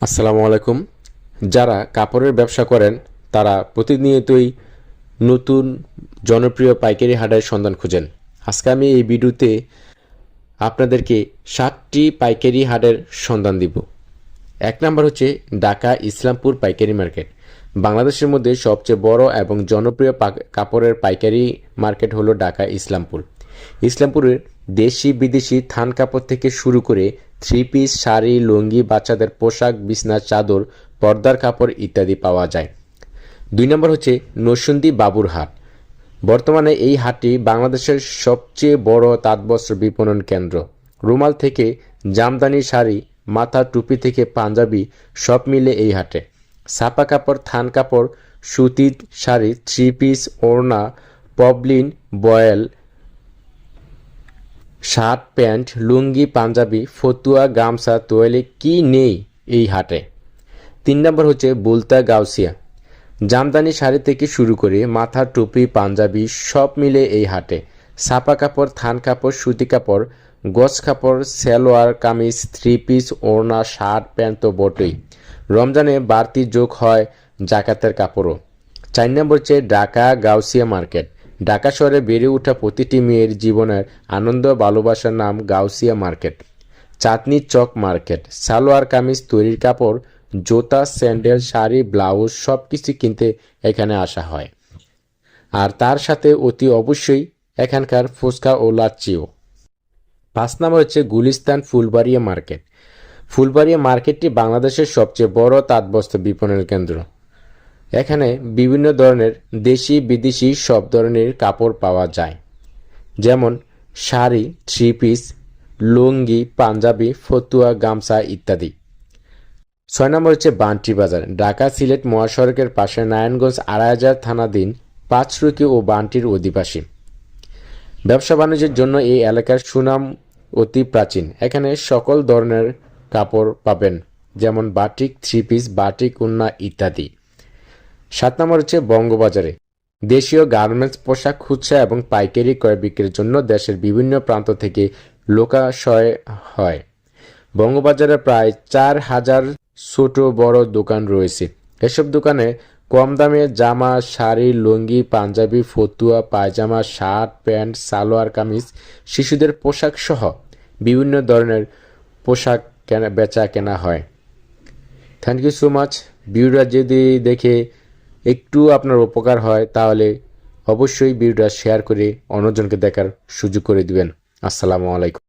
আসসালামু আলাইকুম। যারা কাপড়ের ব্যবসা করেন, তারা প্রতিনিয়তই নতুন জনপ্রিয় পাইকারি হাটের সন্ধান খুঁজেন। আজকে আমি এই ভিডিওতে আপনাদেরকে সাতটি পাইকারি হাটের সন্ধান দিব। এক নম্বর হচ্ছে ঢাকা ইসলামপুর পাইকারি মার্কেট। বাংলাদেশের মধ্যে সবচেয়ে বড় এবং জনপ্রিয় কাপড়ের পাইকারি মার্কেট হলো ঢাকা ইসলামপুর। ইসলামপুরের দেশি বিদেশি থান কাপড় থেকে শুরু করে থ্রি পিস শাড়ি, লুঙ্গি, বাচ্চাদের পোশাক, বিছনার চাদর, পর্দার কাপড় ইত্যাদি পাওয়া যায়। দুই নম্বর হচ্ছে নরসিংদী বাবুর হাট। বর্তমানে এই হাটটি বাংলাদেশের সবচেয়ে বড় তাঁতবস্ত্র বিপণন কেন্দ্র। রুমাল থেকে জামদানি শাড়ি, মাথা, টুপি থেকে পাঞ্জাবি সব মিলে এই হাটে। ছাপা কাপড়, থান কাপড়, সুতির শাড়ি থ্রি পিস ওড়না, poplin, voile shirt, pant, lungi, panjabi, ফতুয়া, গামছা, তোয়ালে কি নেই এই হাটে? তিন নম্বর হচ্ছে বুলতা গাউসিয়া। জামদানি শাড়ি থেকে শুরু করে মাথা, টুপি, পাঞ্জাবি সব মিলে এই হাটে। ছাপা কাপড়, থান কাপড়, সুতি কাপড় গছ কাপড়, সালোয়ার, কামিজ থ্রি পিস ওড়না, শার্ট, প্যান্ট তো বটেই। রমজানে বাড়তি যোগ হয় জাকাতের কাপড়ও। চার নম্বর হচ্ছে ঢাকা গাউসিয়া মার্কেট। ঢাকা শহরে বেড়ে ওঠা প্রতিটি মেয়ের জীবনের আনন্দ ভালোবাসার নাম গাউসিয়া মার্কেট। চাঁদনি চক মার্কেট। সালোয়ার কামিজ, তৈরির কাপড়, জুতা, স্যান্ডেল, শাড়ি, ব্লাউজ সব কিছু কিনতে এখানে আসা হয়। আর তার সাথে অতি অবশ্যই এখানকার ফুচকা ও লাচ্চিও। পাঁচ নম্বর হচ্ছে গুলিস্তান ফুলবাড়িয়া মার্কেট। ফুলবাড়িয়া মার্কেটটি বাংলাদেশের সবচেয়ে বড় তাঁতবস্ত্র বিপণন কেন্দ্র। এখানে বিভিন্ন ধরনের দেশি বিদেশি সব ধরনের কাপড় পাওয়া যায়। যেমন শাড়ি থ্রি পিস লুঙ্গি, পাঞ্জাবি, ফতুয়া, গামছা ইত্যাদি। ছয় নম্বর হচ্ছে বান্টি বাজার। ঢাকা সিলেট মহাসড়কের পাশে নারায়ণগঞ্জ আড়াই হাজার থানাধীন পাঁচরুকি ও বান্টির অধিবাসী। ব্যবসা বাণিজ্যের জন্য এই এলাকার সুনাম অতি প্রাচীন। এখানে সকল ধরনের কাপড় পাবেন, যেমন বাটিক থ্রি পিস বাটিক, উন্না ইত্যাদি। সাত নম্বর হচ্ছে বঙ্গবাজারে। দেশীয় গার্মেন্টস, পোশাক, খুচরা এবং পাইকারি ক্রয় বিক্রির জন্য দেশের বিভিন্ন প্রান্ত থেকে লোকাশয় হয়। বঙ্গবাজারে প্রায় চার হাজার ছোট বড় দোকান রয়েছে। এসব দোকানে কম দামে জামা, শাড়ি, লুঙ্গি, পাঞ্জাবি, ফতুয়া, পায়জামা, শার্ট, প্যান্ট, সালোয়ার, কামিজ, শিশুদের পোশাক সহ বিভিন্ন ধরনের পোশাক কেনা, বেচা কেনা হয়। Thank you so much. ভিডিওটা যদি দেখে একটু আপনার উপকার হয়, তাহলে অবশ্যই ভিডিওটা শেয়ার করে অন্যজনকে দেখার সুযোগ করে দিবেন। আসসালামু আলাইকুম।